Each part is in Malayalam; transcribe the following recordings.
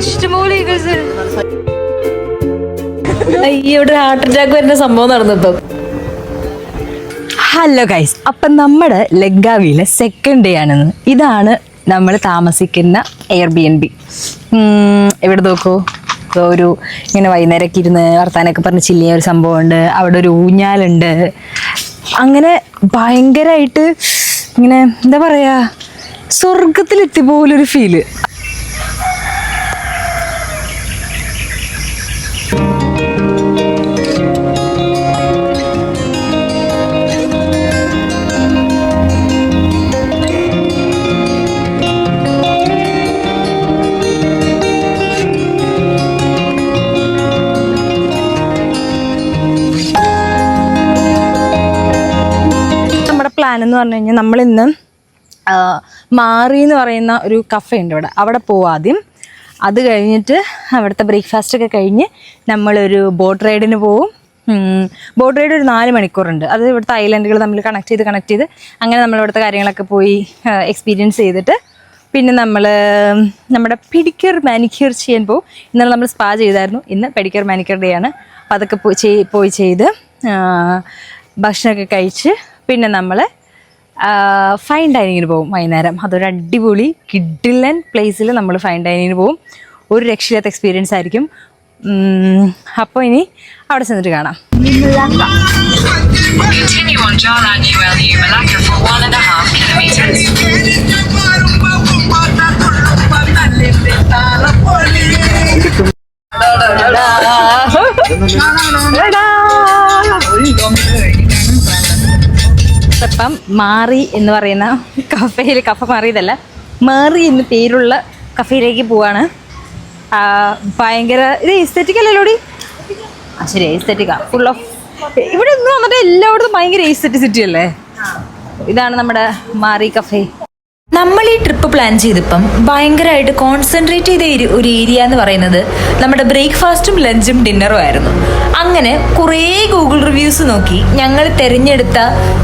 ഇഷ്ടംപോലെ ഇവിടെ ഹാർട്ട് അറ്റാക്ക് വരുന്ന സംഭവം നടന്നിപ്പം ഹലോ ഗൈസ് അപ്പം നമ്മുടെ ലഗാവിയിലെ സെക്കൻഡ് ഡേ ആണെന്ന്. ഇതാണ് നമ്മൾ താമസിക്കുന്ന എയർ ബി എൻ ബി ഇവിടെ നോക്കൂ ഒരു ഇങ്ങനെ വൈകുന്നേരമൊക്കെ ഇരുന്ന് വർത്താനൊക്കെ പറഞ്ഞ് ചില്ലിയ ഒരു സംഭവമുണ്ട്. അവിടെ ഒരു ഊഞ്ഞാലുണ്ട്. അങ്ങനെ ഭയങ്കരമായിട്ട് ഇങ്ങനെ എന്താ പറയാ സ്വർഗത്തിലെത്തി പോലൊരു ഫീൽ പ്ലാൻ എന്ന് പറഞ്ഞു കഴിഞ്ഞാൽ നമ്മൾ ഇന്ന് മാറി എന്ന് പറയുന്ന ഒരു കഫേ ഉണ്ട് ഇവിടെ. അവിടെ പോവാം ആദ്യം. അത് കഴിഞ്ഞിട്ട് അവിടുത്തെ ബ്രേക്ക്ഫാസ്റ്റ് ഒക്കെ കഴിഞ്ഞ് നമ്മളൊരു ബോട്ട് റൈഡിന് പോവും. ബോട്ട് റൈഡ് ഒരു നാല് മണിക്കൂറുണ്ട്. അത് ഇവിടുത്തെ ഐലൻഡുകൾ തമ്മിൽ കണക്ട് ചെയ്ത് കണക്ട് ചെയ്ത് അങ്ങനെ നമ്മൾ ഇവിടുത്തെ കാര്യങ്ങളൊക്കെ പോയി എക്സ്പീരിയൻസ് ചെയ്തിട്ട് പിന്നെ നമ്മൾ നമ്മുടെ പിഡിക്യൂർ മാനിക്യൂർ ചെയ്യാൻ പോകും ഇന്നലെ നമ്മൾ സ്പാ ചെയ്തായിരുന്നു. ഇന്ന് പെഡിക്യൂർ മാനിക്യൂർ ഡേ ആണ്. അപ്പോൾ അതൊക്കെ പോയി ചെയ്ത് ഭക്ഷണമൊക്കെ കഴിച്ച് പിന്നെ നമ്മൾ ഫൈൻ ഡൈനിങ്ങിന് പോകും വൈകുന്നേരം. അതൊരു അടിപൊളി കിഡിലൻ പ്ലേസിൽ നമ്മൾ ഫൈൻ ഡൈനിങ്ങിന് പോകും. ഒരു രക്ഷയില്ലാത്ത എക്സ്പീരിയൻസ് ആയിരിക്കും. അപ്പോൾ ഇനി അവിടെ ചെന്നിട്ട് കാണാം. Continue ഇപ്പം മാറി എന്ന് പറയുന്ന കഫേയിൽ കഫ മാറിയതല്ല മേറി എന്ന് പേരുള്ള കഫയിലേക്ക് പോവാണ്. ഭയങ്കര ഇത് എസ്തെറ്റിക് അല്ലല്ലോടി ആ ശരി എസ്തെറ്റിക്കാ ഫുൾ ഓഫ് ഇവിടെ ഒന്നും വന്നിട്ട് എല്ലായിടത്തും ഭയങ്കര എസ്തെറ്റിസിറ്റി അല്ലേ? ഇതാണ് നമ്മുടെ മാറി കഫേ. നമ്മൾ ഈ ട്രിപ്പ് പ്ലാൻ ചെയ്തപ്പം ഭയങ്കരമായിട്ട് കോൺസെൻട്രേറ്റ് ചെയ്ത ഒരു- ഏരിയ എന്ന് പറയുന്നത് നമ്മുടെ ബ്രേക്ക്ഫാസ്റ്റും ലഞ്ചും ഡിന്നറും ആയിരുന്നു. അങ്ങനെ കുറേ ഗൂഗിൾ റിവ്യൂസ് നോക്കി ഞങ്ങൾ തിരഞ്ഞെടുത്ത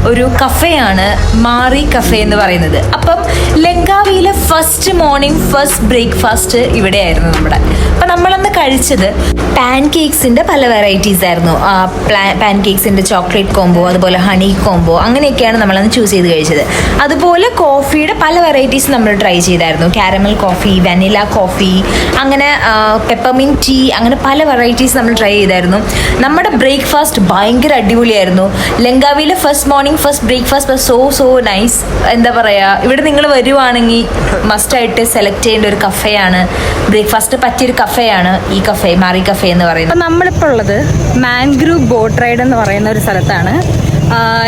ഒരു കഫേയാണ് മാറി കഫേ എന്ന് പറയുന്നത്. അപ്പം ലങ്കാവിയിലെ ഫസ്റ്റ് മോർണിംഗ് ഫസ്റ്റ് ബ്രേക്ക്ഫാസ്റ്റ് ഇവിടെയായിരുന്നു നമ്മുടെ. അപ്പം നമ്മളന്ന് കഴിച്ചത് പാൻ കേക്സിന്റെ പല വെറൈറ്റീസ് ആയിരുന്നു. പാൻ കേക്സിന്റെ ചോക്ലേറ്റ് കോംബോ അതുപോലെ ഹണി കോംബോ അങ്ങനെയൊക്കെയാണ് നമ്മളന്ന് ചൂസ് ചെയ്ത് കഴിച്ചത്. അതുപോലെ കോഫിയുടെ പല വെറൈറ്റീസ് നമ്മൾ ട്രൈ ചെയ്തായിരുന്നു. കാരമൽ കോഫി വനില കോഫി അങ്ങനെ പെപ്പർമിൻ ടീ അങ്ങനെ പല വെറൈറ്റീസ് നമ്മൾ ട്രൈ ചെയ്തായിരുന്നു. നമ്മുടെ ബ്രേക്ക്ഫാസ്റ്റ് ഭയങ്കര അടിപൊളിയായിരുന്നു. ലങ്കാവിയിലെ first morning first breakfast so so nice എന്താ പറയുക ഇവിടെ നിങ്ങൾ വരുവാണെങ്കിൽ മസ്റ്റായിട്ട് സെലക്ട് ചെയ്യേണ്ട ഒരു കഫേയാണ് ബ്രേക്ക്ഫാസ്റ്റ് പറ്റിയൊരു കഫേയാണ് ഈ കഫേ മാറി കഫേ എന്ന് പറയുന്നത്. നമ്മളിപ്പോൾ ഉള്ളത് മാൻഗ്രൂവ് ബോട്ട് റൈഡ് എന്ന് പറയുന്ന ഒരു സ്ഥലത്താണ്.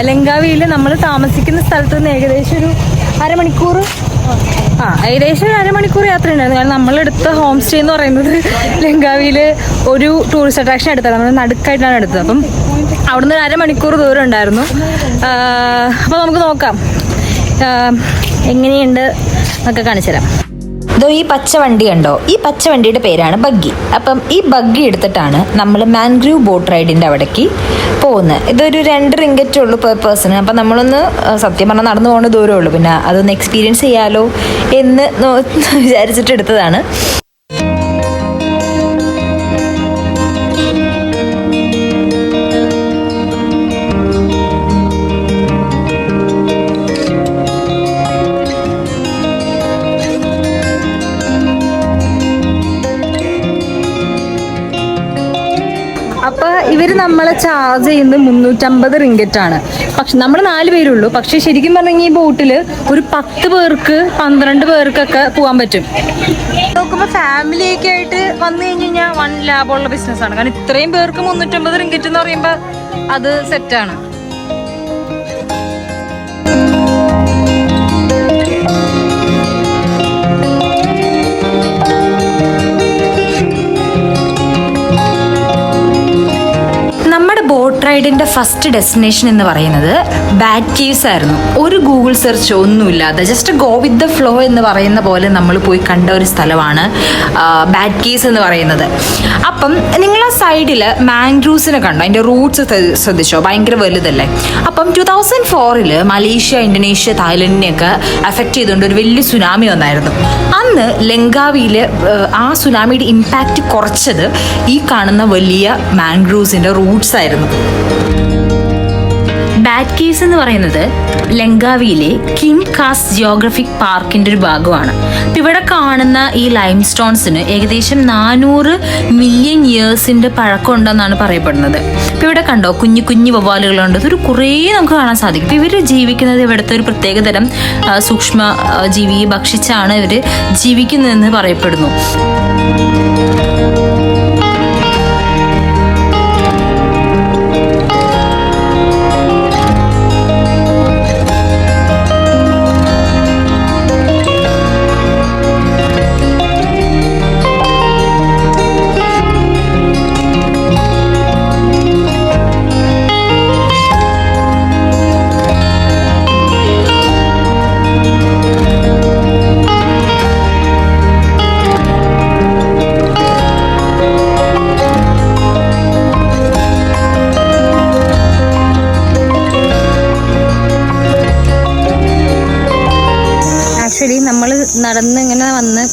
ലങ്കാവിയിൽ നമ്മൾ താമസിക്കുന്ന സ്ഥലത്ത് നിന്ന് ഏകദേശം ഒരു അരമണിക്കൂർ ആ ഏകദേശം അരമണിക്കൂർ യാത്ര ഉണ്ടായിരുന്നു. കാരണം നമ്മളെടുത്ത ഹോം സ്റ്റേ എന്ന് പറയുന്നത് ലങ്കാവിയിൽ ഒരു ടൂറിസ്റ്റ് അട്രാക്ഷൻ എടുത്തത് നമ്മൾ നടുക്കായിട്ടാണ് എടുത്തത്. അപ്പം അവിടുന്ന് ഒരു അരമണിക്കൂർ ദൂരം ഉണ്ടായിരുന്നു. അപ്പോൾ നമുക്ക് നോക്കാം. എങ്ങനെയുണ്ട് എന്നൊക്കെ കാണിച്ചു തരാം. ഇതോ ഈ പച്ച വണ്ടി കണ്ടോ? ഈ പച്ച വണ്ടിയുടെ പേരാണ് ബഗ്ഗി. അപ്പം ഈ ബഗ്ഗി എടുത്തിട്ടാണ് നമ്മൾ മാൻഗ്രൂവ് ബോട്ട് റൈഡിന്റെ അവിടേക്ക് പോകുന്നത് ഇതൊരു രണ്ട് റിങ്കറ്റേ ഉള്ളൂ പെർ പേഴ്സൺ. അപ്പം നമ്മളൊന്ന് സത്യം പറഞ്ഞാൽ നടന്നു പോകുന്ന ദൂരമേ ഉള്ളൂ. പിന്നെ അതൊന്ന് എക്സ്പീരിയൻസ് ചെയ്യാലോ എന്ന് വിചാരിച്ചിട്ട് എടുത്തതാണ്. ഇവർ നമ്മളെ ചാർജ് ചെയ്യുന്നത് മുന്നൂറ്റമ്പത് റിങ്കറ്റ് ആണ്. പക്ഷെ നമ്മൾ നാല് പേരുള്ളൂ. പക്ഷെ ശരിക്കും പറഞ്ഞെങ്കിൽ ഈ ബോട്ടിൽ ഒരു പത്ത് പേർക്ക് പന്ത്രണ്ട് പേർക്കൊക്കെ പോകാൻ പറ്റും. നോക്കുമ്പോ ഫാമിലി ഒക്കെ ആയിട്ട് വന്നു കഴിഞ്ഞ് കഴിഞ്ഞാൽ വൺ ലാഭമുള്ള ബിസിനസ് ആണ്. കാരണം ഇത്രയും പേർക്ക് മുന്നൂറ്റമ്പത് റിംഗറ്റ് എന്ന് പറയുമ്പോ അത് സെറ്റാണ് നമ്മുടെ ബോട്ട് റൈഡിന്റെ ഫസ്റ്റ് ഡെസ്റ്റിനേഷൻ എന്ന് പറയുന്നത് ബാറ്റ് കേവ്സ് ആയിരുന്നു. ഒരു ഗൂഗിൾ സെർച്ച് ഒന്നുമില്ലാതെ just go with the flow എന്ന് പറയുന്ന പോലെ നമ്മൾ പോയി കണ്ട ഒരു സ്ഥലമാണ് ബാറ്റ് കേവ്സ് എന്ന് പറയുന്നത്. അപ്പം നിങ്ങൾ ആ സൈഡിൽ മാംഗ്രൂസിനെ കണ്ടോ? അതിന്റെ റൂട്ട്സ് ശ്രദ്ധിച്ചോ? ഭയങ്കര വലുതല്ലേ? അപ്പം ടു തൗസൻഡ് ഫോറിൽ മലേഷ്യ ഇന്തോനേഷ്യ തായ്ലൻഡിനെയൊക്കെ അഫക്റ്റ് ചെയ്തുകൊണ്ട് ഒരു വലിയ സുനാമി വന്നായിരുന്നു. അന്ന് ലങ്കാവിയിൽ ആ സുനാമിയുടെ ഇമ്പാക്റ്റ് കുറച്ചത് ഈ കാണുന്ന വലിയ മാംഗ്രൂസിന്റെ റൂട്ട്സ് ആയിരുന്നു ബാറ്റ് കേസ് എന്ന് പറയുന്നത് ലങ്കാവിയിലെ കിം കാസ് ജിയോഗ്രഫിക് പാർക്കിന്റെ ഒരു ഭാഗമാണ്. അപ്പൊ ഇവിടെ കാണുന്ന ഈ ലൈം സ്റ്റോൺസിന് ഏകദേശം നാനൂറ് മില്യൺ ഇയേഴ്സിന്റെ പഴക്കം ഉണ്ടെന്നാണ് പറയപ്പെടുന്നത്. ഇപ്പൊ ഇവിടെ കണ്ടോ കുഞ്ഞു കുഞ്ഞു വവ്വാലുകളുണ്ട്. ഇതൊരു കുറേ നമുക്ക് കാണാൻ സാധിക്കും. ഇപ്പൊ ജീവിക്കുന്നത് ഇവിടുത്തെ ഒരു പ്രത്യേകതരം തരം സൂക്ഷ്മ ജീവിയെ ഭക്ഷിച്ചാണ് ഇവർ ജീവിക്കുന്നതെന്ന് പറയപ്പെടുന്നു.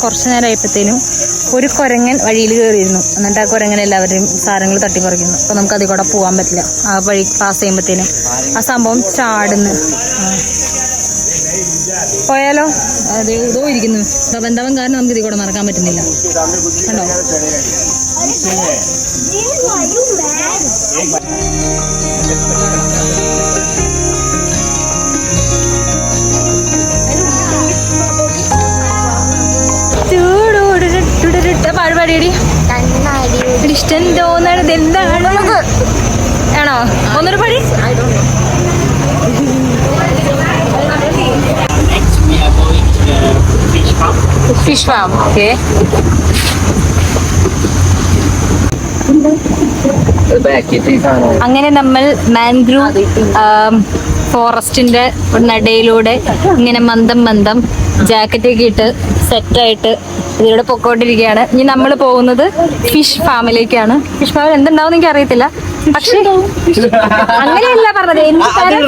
കുറച്ച് നേരം ആയപ്പോഴത്തേനും ഒരു കുരങ്ങൻ വഴിയിൽ കയറിയിരുന്നു. എന്നിട്ട് ആ കുരങ്ങൻ എല്ലാവരെയും സാധനങ്ങൾ തട്ടിപ്പറിക്കുന്നു. അപ്പോൾ നമുക്ക് അതിൽ കൂടെ പോകാൻ പറ്റില്ല. ആ വഴി പാസ് ചെയ്യുമ്പോഴത്തേനും ആ സംഭവം ചാടുന്നു. പോയാലോ? അത് ഇതോ ഇരിക്കുന്നു. ബന്ധവൻ കാരണം നമുക്ക് ഇതിൽ കൂടെ നടക്കാൻ പറ്റുന്നില്ല. കണ്ടോ? പാടുപാടിയടി ഇഷ്ടം തോന്നണത് എന്താണ് ആണോ? ഒന്നൊരു പടി. Fish farm. ഓക്കെ. അങ്ങനെ നമ്മൾ മാൻഗ്രൂവ് ഫോറസ്റ്റിന്റെ നടയിലൂടെ ഇങ്ങനെ മന്ദം മന്ദം ജാക്കറ്റ് ഒക്കെ ഇട്ട് സെറ്റായിട്ട് ഇതിലൂടെ പൊക്കോണ്ടിരിക്കുകയാണ്. ഇനി നമ്മൾ പോകുന്നത് ഫിഷ് ഫാമിലേക്കാണ് ഫിഷ് ഫാമിൽ എന്തുണ്ടാവും എനിക്ക് അറിയത്തില്ല പക്ഷേ അങ്ങനെയല്ല പറഞ്ഞത്. എന്ത് തരം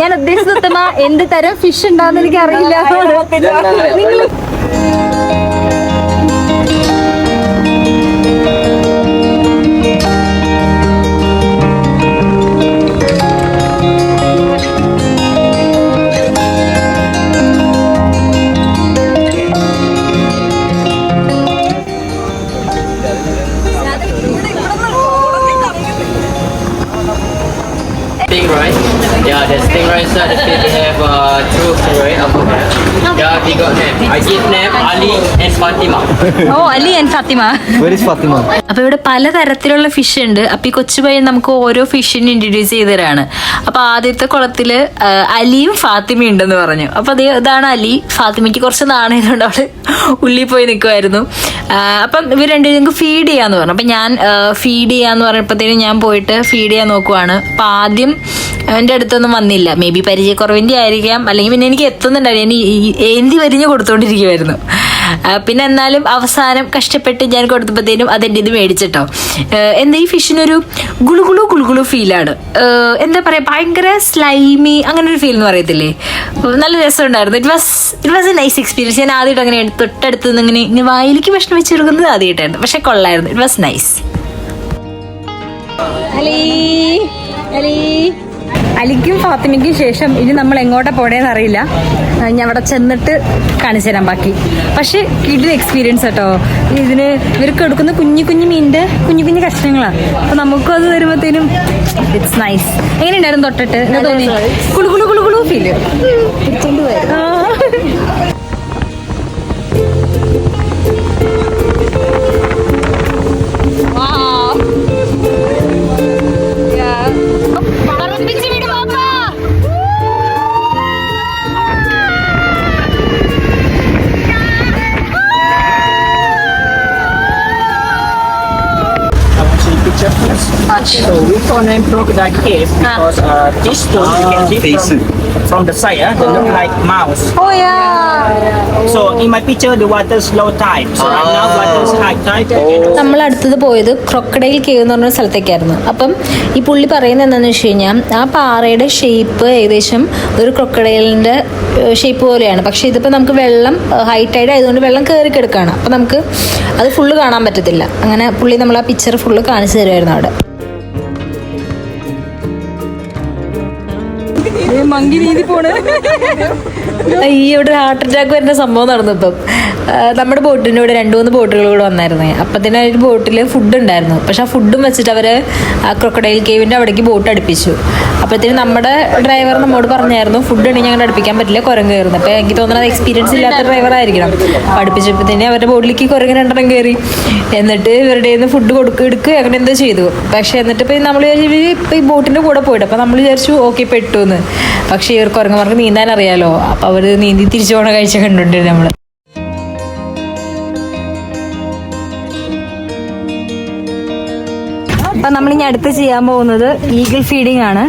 ഞാൻ ഉദ്ദേശിച്ചത് എന്ത് തരം ഫിഷ് ഉണ്ടാവുന്ന എനിക്ക് അറിയില്ല Stingray. Yeah, the stingray inside the fish, they have uh, two stingray above there. Yeah, we got name. I give name Ali and Fatima. Oh Ali and Fatima Where is Fatima? അപ്പൊ ഇവിടെ പലതരത്തിലുള്ള ഫിഷ് ഉണ്ട് അപ്പൊ ഈ കൊച്ചു പയ്യൻ നമുക്ക് ഓരോ ഫിഷിനെ ഇൻട്രൊഡ്യൂസ് ചെയ്തതാണ് അപ്പൊ ആദ്യത്തെ കുളത്തിൽ ആ, അലിയും ഫാത്തിമയും ഉണ്ടെന്ന് പറഞ്ഞു അപ്പൊ അതേ ഇതാണ് അലി ഫാത്തിമയ്ക്ക് കുറച്ച് നാണയതുകൊണ്ട് അവൾ ഉള്ളിൽ പോയി നിൽക്കുമായിരുന്നു അപ്പം ഇവർ രണ്ടുപേരും ഫീഡ് ചെയ്യാന്ന് പറഞ്ഞു. അപ്പൊ ഞാൻ ഫീഡ് ചെയ്യാന്ന് പറഞ്ഞപ്പോഴത്തേനും ഞാൻ പോയിട്ട് ഫീഡ് ചെയ്യാൻ നോക്കുവാണ്. അപ്പൊ ആദ്യം എന്റെ അടുത്തൊന്നും വന്നില്ല. മേ ബി പരിചയക്കുറവിന്റെ ആയിരിക്കാം. അല്ലെങ്കിൽ പിന്നെ എനിക്ക് എത്തുന്നുണ്ടായിരുന്നു ഞാൻ എന്തി വരിഞ്ഞ് കൊടുത്തോണ്ടിരിക്കുമായിരുന്നു പിന്നെ എന്നാലും അവസാനം കഷ്ടപ്പെട്ട് ഞാൻ കൊടുത്തപ്പോഴത്തേനും അതെന്റെ ഇത് മേടിച്ചിട്ടോ. എന്താ ഈ ഫിഷിനൊരു ഗുളുഗുളു ഗുളുഗുളു ഫീലാണ്. എന്താ പറയുക ഭയങ്കര സ്ലൈമി അങ്ങനെ ഒരു ഫീൽ എന്ന് പറയത്തില്ലേ? നല്ല രസമുണ്ടായിരുന്നു. It was it was a nice experience ഞാൻ ആദ്യമായിട്ട് അങ്ങനെ തൊട്ടടുത്ത് നിന്ന് ഇങ്ങനെ ഇങ്ങനെ വായിലേക്ക് ഭക്ഷണം വെച്ച് കൊടുക്കുന്നത് ആദ്യമായിട്ടായിരുന്നു. പക്ഷെ കൊള്ളായിരുന്നു. ഇറ്റ് വാസ് നൈസ് ഹലീ അലി അലിക്കും ഫാത്തിമയ്ക്കും ശേഷം ഇനി നമ്മൾ എങ്ങോട്ടാ പോടേന്ന് അറിയില്ല. ആ, ഞാൻ അവിടെ ചെന്നിട്ട് കാണിച്ചു തരാം ബാക്കി. പക്ഷെ കിഡിൽ എക്സ്പീരിയൻസ് കേട്ടോ ഇതിന് ഇവർക്ക് എടുക്കുന്ന കുഞ്ഞു കുഞ്ഞു മീനിന്റെ കുഞ്ഞു കുഞ്ഞു കഷ്ണങ്ങളാണ് അപ്പൊ നമുക്കും അത് വരുമ്പോഴത്തേനും ഇറ്റ്സ് നൈസ് എങ്ങനെയുണ്ടായിരുന്നു തൊട്ടിട്ട്? കുളു കുളു കുളു Kullu feel much. So we call them crocodile cave because uh, this stone you can see from, from the side, uh, they look like mouse. Oh yeah. So in my picture, the water is low tide. So right now water's high tide. നമ്മൾ അടുത്തത് പോയത് ക്രൊക്കഡൈൽ കേവ് എന്ന് പറഞ്ഞ സ്ഥലത്തേക്കായിരുന്നു അപ്പം ഈ പുള്ളി പറയുന്നത് എന്താണെന്ന് വെച്ച് കഴിഞ്ഞാൽ ആ പാറയുടെ ഷേപ്പ് ഏകദേശം ഒരു ക്രൊക്കഡൈലിന്റെ ഷേപ്പ് പോലെയാണ് പക്ഷേ ഇതിപ്പോൾ നമുക്ക് വെള്ളം ഹൈ ടൈഡ് ആയതുകൊണ്ട് വെള്ളം കയറി കിടക്കുകയാണ് അപ്പം നമുക്ക് അത് ഫുള്ള് കാണാൻ പറ്റത്തില്ല അങ്ങനെ പുള്ളി നമ്മൾ ആ പിക്ചർ ഫുള്ള് കാണിച്ചു തരുമായിരുന്നു അവിടെ മങ്കി നീതി പോണ്. ഈ ഇവിടെ ഹാർട്ട് അറ്റാക്ക് വരുന്ന സംഭവം നടന്നു നമ്മുടെ ബോട്ടിന്റെ കൂടെ രണ്ട് മൂന്ന് ബോട്ടുകൾ കൂടെ വന്നായിരുന്നേ. അപ്പത്തിന് ഒരു ബോട്ടിൽ ഫുഡ് ഉണ്ടായിരുന്നു. പക്ഷെ ആ ഫുഡും വെച്ചിട്ട് അവർ ക്രൊക്കഡൈൽ കേവിന്റെ അവിടേക്ക് ബോട്ട് അടുപ്പിച്ചു. അപ്പോഴത്തേന് നമ്മുടെ ഡ്രൈവർ നമ്മോട് പറഞ്ഞായിരുന്നു ഫുഡ് ഉണ്ടെങ്കിൽ ഞങ്ങൾ അടുപ്പിക്കാൻ പറ്റില്ല കുരങ്ങ് കയറുന്നു. അപ്പോൾ എനിക്ക് തോന്നുന്നത് എക്സ്പീരിയൻസ് ഇല്ലാത്ത ഡ്രൈവർ ആയിരിക്കണം. അപ്പോൾ തന്നെ അവരുടെ ബോട്ടിലേക്ക് കുരങ്ങ് രണ്ടെണ്ണം കയറി. എന്നിട്ട് ഇവരുടെ നിന്ന് ഫുഡ് കൊടുക്കുക എടുക്കുക അങ്ങനെ എന്തോ ചെയ്തു. പക്ഷേ എന്നിട്ട് ഇപ്പോൾ നമ്മൾ വിചാരിച്ചു ഇപ്പോൾ ഈ ബോട്ടിന്റെ കൂടെ പോയിട്ട് അപ്പോൾ നമ്മൾ വിചാരിച്ചു ഓക്കെ പെട്ടു എന്ന് പക്ഷേ ഇവർക്ക് കുരങ്ങന്മാർക്ക് നീന്താൻ അറിയാലോ അപ്പോൾ അവർ നീന്തി തിരിച്ചു പോകണ കാഴ്ച കണ്ടുണ്ട് നമ്മൾ നമ്മൾ ഇനി അടുത്ത് ചെയ്യാൻ പോകുന്നത് ഈഗിൾ ഫീഡിംഗ് ആണ്.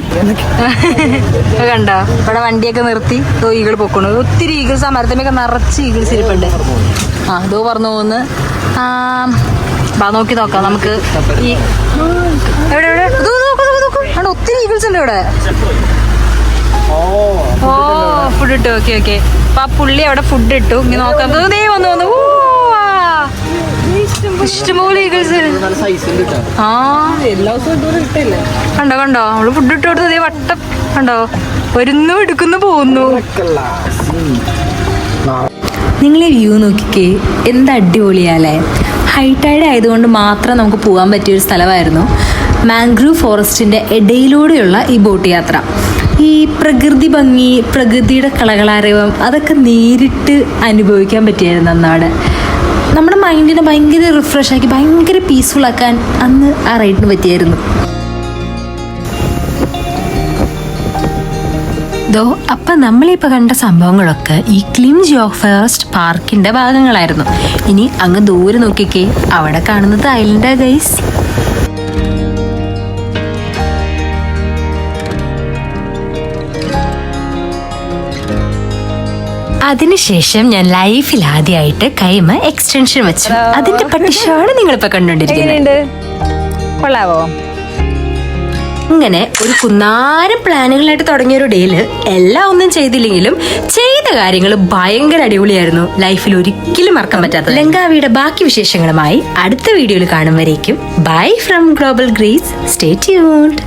കണ്ടോ? ഇവിടെ വണ്ടിയൊക്കെ നിർത്തി ഇതോ ഈഗിൾ പൊക്കണു. ഒത്തിരി ഈഗിൾസ് ആ മരത്തിമൊക്കെ നിറച്ച് ഈഗിൾസ് ഇരിപ്പുണ്ട്. ആ ദോ പറഞ്ഞു പോകുന്നു നോക്കി നോക്കാം നമുക്ക്. ഈ ഒത്തിരി ഈഗിൾസ് ഉണ്ട് ഇവിടെ. ഓ ഫുഡ് ഇട്ടു. Okay okay. അപ്പൊ ആ പുള്ളി അവിടെ ഫുഡ് ഇട്ടു. ഇങ്ങനെ നോക്കാം. ദേ വന്നു വന്നു. ഇഷ്ടംപോലെ ഈഗിൾസ് നല്ല സൈസ് ഉണ്ട് കേട്ടോ ആ. കണ്ടോ കണ്ടോ? നമ്മൾ ഫുഡ് ഇട്ട് കൊടുത്തത് ദേ വട്ടം കണ്ടോ? വരുന്നു എടുക്കുന്നു പോകുന്നു. നിങ്ങൾ ഈ വ്യൂ നോക്കിക്കേ എന്ത് അടിപൊളിയാലേ ഹൈറ്റൈഡ് ആയതുകൊണ്ട് മാത്രം നമുക്ക് പോകാൻ പറ്റിയ ഒരു സ്ഥലമായിരുന്നു മാംഗ്രൂവ് ഫോറസ്റ്റിന്റെ ഇടയിലൂടെയുള്ള ഈ ബോട്ട് യാത്ര. ഈ പ്രകൃതി ഭംഗി പ്രകൃതിയുടെ കളകളാരവം അതൊക്കെ നേരിട്ട് അനുഭവിക്കാൻ പറ്റിയായിരുന്നു അന്നവിടെ നമ്മുടെ മൈൻഡിനെ ഭയങ്കര റിഫ്രഷ് ആക്കി ഭയങ്കര പീസ്ഫുൾ ആക്കാൻ അന്ന് ആ റൈഡിന് പറ്റിയായിരുന്നു. ദോ അപ്പം നമ്മളിപ്പോൾ കണ്ട സംഭവങ്ങളൊക്കെ ഈ ക്ലിം ജിയോ ഫോറസ്റ്റ് പാർക്കിന്റെ ഭാഗങ്ങളായിരുന്നു. ഇനി അങ്ങ് ദൂരെ നോക്കിക്കേ അവിടെ കാണുന്നത് ഐലൻഡാ ഗൈസ് അതിനുശേഷം ഞാൻ ലൈഫിൽ ആദ്യമായിട്ട് കൈമ എക്സ്റ്റൻഷൻ വെച്ചു. അതിന്റെ പട്ടിഷാണ് നിങ്ങളിപ്പോ കണ്ടോണ്ടിരിക്കുന്നത് കൊള്ളാവോ? അങ്ങനെ ഒരു കുന്നാരം പ്ലാനുകളായിട്ട് തുടങ്ങിയ ഒരു ഡേയിൽ എല്ലാം ഒന്നും ചെയ്തില്ലെങ്കിലും ചെയ്ത കാര്യങ്ങൾ ഭയങ്കര അടിപൊളിയായിരുന്നു. ലൈഫിൽ ഒരിക്കലും മറക്കാൻ പറ്റാത്ത ലങ്കാവിയുടെ ബാക്കി വിശേഷങ്ങളുമായി അടുത്ത വീഡിയോയിൽ കാണും വരേക്കും. Bye from global Greece stay tuned